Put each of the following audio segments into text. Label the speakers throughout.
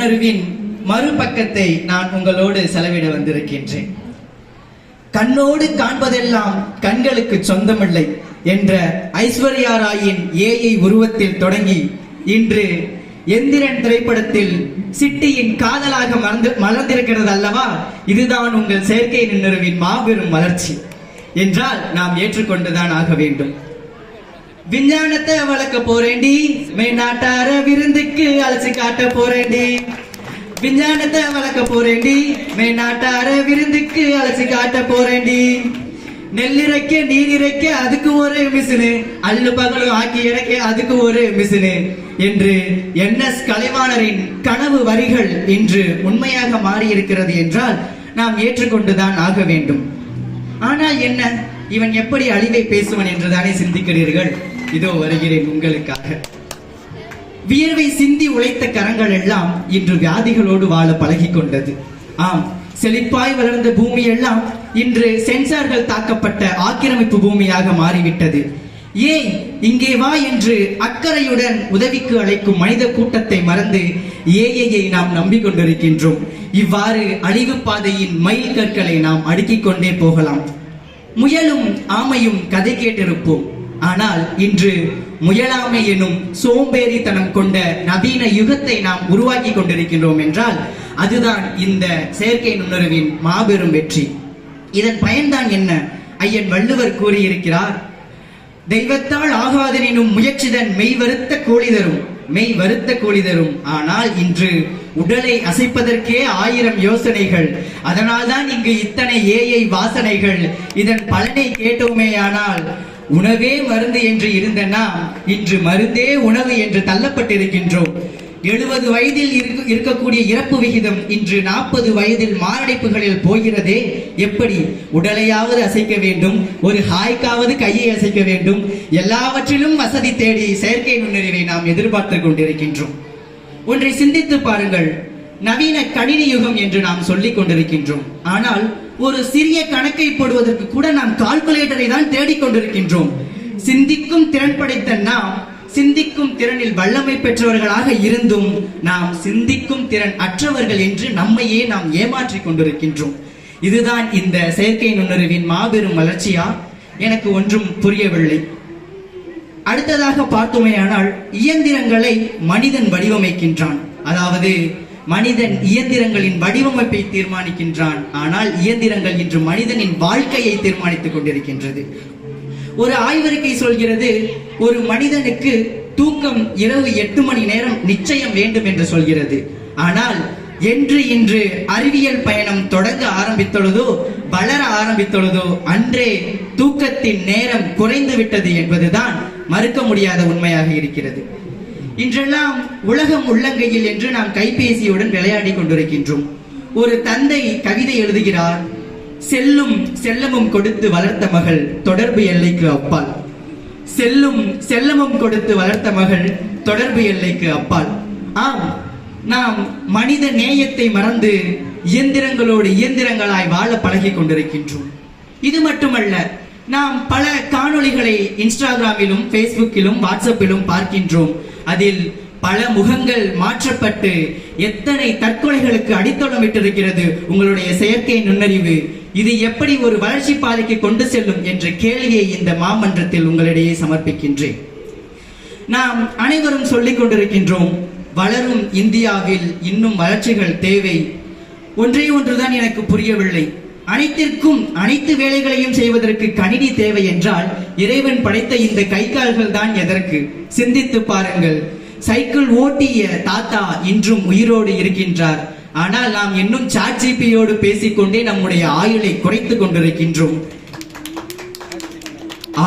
Speaker 1: நுண்ணறிவின் மறுபக்கத்தை நான் உங்களோடு செலவிட வந்திருக்கின்றேன். கண்ணோடு காண்பதெல்லாம் கண்களுக்கு சொந்தமில்லை என்ற ஐஸ்வர்யா ராயின் ஏஐ உருவத்தில் தொடங்கி இன்று எந்திரன் திரைப்படத்தில் சிட்டியின் காதலாக மறந்து மலர்ந்திருக்கிறது அல்லவா? இதுதான் உங்கள் செயற்கை நுண்ணறிவின் மாபெரும் வளர்ச்சி. என்றால் நாம் ஏற்றுக்கொண்டுதான் ஆக வேண்டும். விஞ்ஞானத்தை வளர்க்க போறேன்டி. மேநாட்டார விருந்துக்கு அழைச்சு காட்ட போறேன்டி. விஞ்ஞானத்தை வளர்க்க போறேன்டி. மேநாட்டார விருந்துக்கு அழைச்சு காட்ட போறேன்டி. நெல்லிறக்க நீர் இறைக்க அதுக்கு ஒரு மிஷினு அல்லு பகலும் ஆக்கி இறக்க அதுக்கு ஒரு மிஷினு என்று என் எஸ் கலைவாணரின் கனவு வரிகள் இன்று உண்மையாக மாறியிருக்கிறது என்றால் நாம் ஏற்றுக்கொண்டுதான் ஆக வேண்டும். ஆனால் என்ன? இவன் எப்படி அழிவை பேசுவன் என்றுதானே சிந்திக்கிறீர்கள்? இதோ வருகிறேன் உங்களுக்காக. வியர்வை சிந்தி உழைத்த கரங்கள் எல்லாம் இன்று வியாதிகளோடு வாழ பழகி கொண்டது. ஆம் செழிப்பாய் வளர்ந்த பூமி எல்லாம் இன்று சென்சார்கள் தாக்கப்பட்ட ஆக்கிரமிப்பு பூமியாக மாறிவிட்டது. ஏன் இங்கே வா என்று அக்கறையுடன் உதவிக்கு அழைக்கும் மனித கூட்டத்தை மறந்து ஏஐயை நாம் நம்பிக்கொண்டிருக்கின்றோம். இவ்வாறு அழிவு பாதையின் மைல் கற்களை நாம் அடுக்கிக் கொண்டே போகலாம். முயலும் ஆமையும் கதை கேட்டிருப்போம். ஆனால் இன்று முயலாமை எனும் சோம்பேறித்தனம் கொண்ட நவீன யுகத்தை நாம் உருவாக்கி கொண்டிருக்கின்றோம் என்றால் அதுதான் இந்த செயற்கை நுண்ணறிவின் மாபெரும் வெற்றி. இதன் பயன்தான் என்ன? ஐயன் வள்ளுவர் கூறியிருக்கிறார் தெய்வத்தால் ஆகாதனினும் முயற்சிதன் மெய் வருத்த கோழி தரும் மெய் வருத்த கோழி தரும். ஆனால் இன்று உடலை அசைப்பதற்கே ஆயிரம் யோசனைகள். அதனால்தான் இங்கு இத்தனை ஏஐ வாசனைகள். இதன் பலனை கேட்டோமேயானால் உணவே மருந்து என்று இருந்த நாம் இன்று மருந்தே உணவு என்று தள்ளப்பட்டிருக்கின்றோம். எழுபது வயதில் இருக்கக்கூடிய இறப்பு விகிதம் இன்று நாற்பது வயதில் மாரடைப்புகளில் போகிறதே எப்படி? உடலையாவது அசைக்க வேண்டும் ஒரு ஹாய்க்காவது கையை அசைக்க வேண்டும். எல்லாவற்றிலும் வசதி தேடி செயற்கை நுண்ணறிவை நாம் எதிர்பார்த்து கொண்டிருக்கின்றோம். ஒன்றை சிந்தித்து பாருங்கள் நவீன கணினி யுகம் என்று நாம் சொல்லிக் கொண்டிருக்கின்றோம். ஆனால் ஒரு சிறிய கணக்கை போடுவதற்கு கூட நாம் கால்குலேட்டரை தான் தேடிக்கொண்டிருக்கின்றோம் சிந்திக்கும் திறன் படைத்த நாம் சிந்திக்கும் திறனில் வல்லமை பெற்றவர்களாக இருந்தும் நாம் சிந்திக்கும் திறன் அற்றவர்கள் என்று நம்மையே நாம் ஏமாற்றிக் கொண்டிருக்கின்றோம். இதுதான் இந்த செயற்கை நுண்ணறிவின் மாபெரும் வளர்ச்சியா? எனக்கு ஒன்றும் புரியவில்லை. அடுத்ததாக பார்த்தோமேயானால் இயந்திரங்களை மனிதன் வடிவமைக்கின்றான். அதாவது மனிதன் இயந்திரங்களின் வடிவமைப்பை தீர்மானிக்கின்றான். ஆனால் இயந்திரங்கள் இன்று மனிதனின் வாழ்க்கையை தீர்மானித்துக் கொண்டிருக்கின்றது. ஒரு ஆய்வறிக்கை சொல்கிறது ஒரு மனிதனுக்கு தூக்கம் இரவு எட்டு மணி நேரம் நிச்சயம் வேண்டும் என்று சொல்கிறது. ஆனால் என்று இன்று அறிவியல் பயணம் தொடங்க ஆரம்பித்துள்ளதோ வளர ஆரம்பித்துள்ளதோ அன்றே தூக்கத்தின் நேரம் குறைந்து விட்டது என்பதுதான் மறுக்க முடியாத உண்மையாக இருக்கிறது. இன்றெல்லாம் உலகம் உள்ளங்கையில் என்று நாம் கைபேசியுடன் விளையாடி கொண்டிருக்கின்றோம். ஒரு தந்தை கவிதை எழுதுகிறார் செல்லும் செல்லமும் கொடுத்து வளர்த்த மகள் தொடர்பு எல்லைக்கு அப்பால். செல்லும் செல்லமும் கொடுத்து வளர்த்த மகள் தொடர்பு எல்லைக்கு அப்பால். ஆம் நாம் மனித நேயத்தை மறந்து இயந்திரங்களோடு இயந்திரங்களாய் வாழ பழகி கொண்டிருக்கின்றோம். இது மட்டுமல்ல நாம் பல காணொளிகளை இன்ஸ்டாகிராமிலும் ஃபேஸ்புக்கிலும் வாட்ஸ்அப்பிலும் பார்க்கின்றோம். அதில் பல முகங்கள் மாற்றப்பட்டு எத்தனை தற்கொலைகளுக்கு அடித்தளமிட்டிருக்கிறது உங்களுடைய செயற்கை நுண்ணறிவு. இது எப்படி ஒரு வளர்ச்சி பாதைக்கு கொண்டு செல்லும் என்ற கேள்வியை இந்த மாமன்றத்தில் உங்களிடையே சமர்ப்பிக்கின்றேன். நாம் அனைவரும் சொல்லிக் கொண்டிருக்கின்றோம் வளரும் இந்தியாவில் இன்னும் வளர்ச்சிகள் தேவை. ஒன்றே ஒன்றுதான் எனக்கு புரியவில்லை. அனைத்திற்கும் அனைத்து வேலைகளையும் செய்வதற்கு கணினி தேவை என்றால் இறைவன் படைத்த இந்த கை கால்கள் தான் எதற்கு? சிந்தித்து பாருங்கள். சைக்கிள் ஓட்டிய தாத்தா இன்றும் உயிரோடு இருக்கின்றார். ஆனால் நாம் இன்னும் சாட் ஜிபியோடு பேசிக்கொண்டே நம்முடைய ஆயுளை குறைத்துக் கொண்டிருக்கின்றோம்.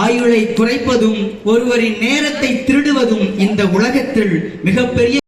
Speaker 1: ஆயுளை குறைப்பதும் ஒருவரின் நேரத்தை திருடுவதும் இந்த உலகத்தில் மிகப்பெரிய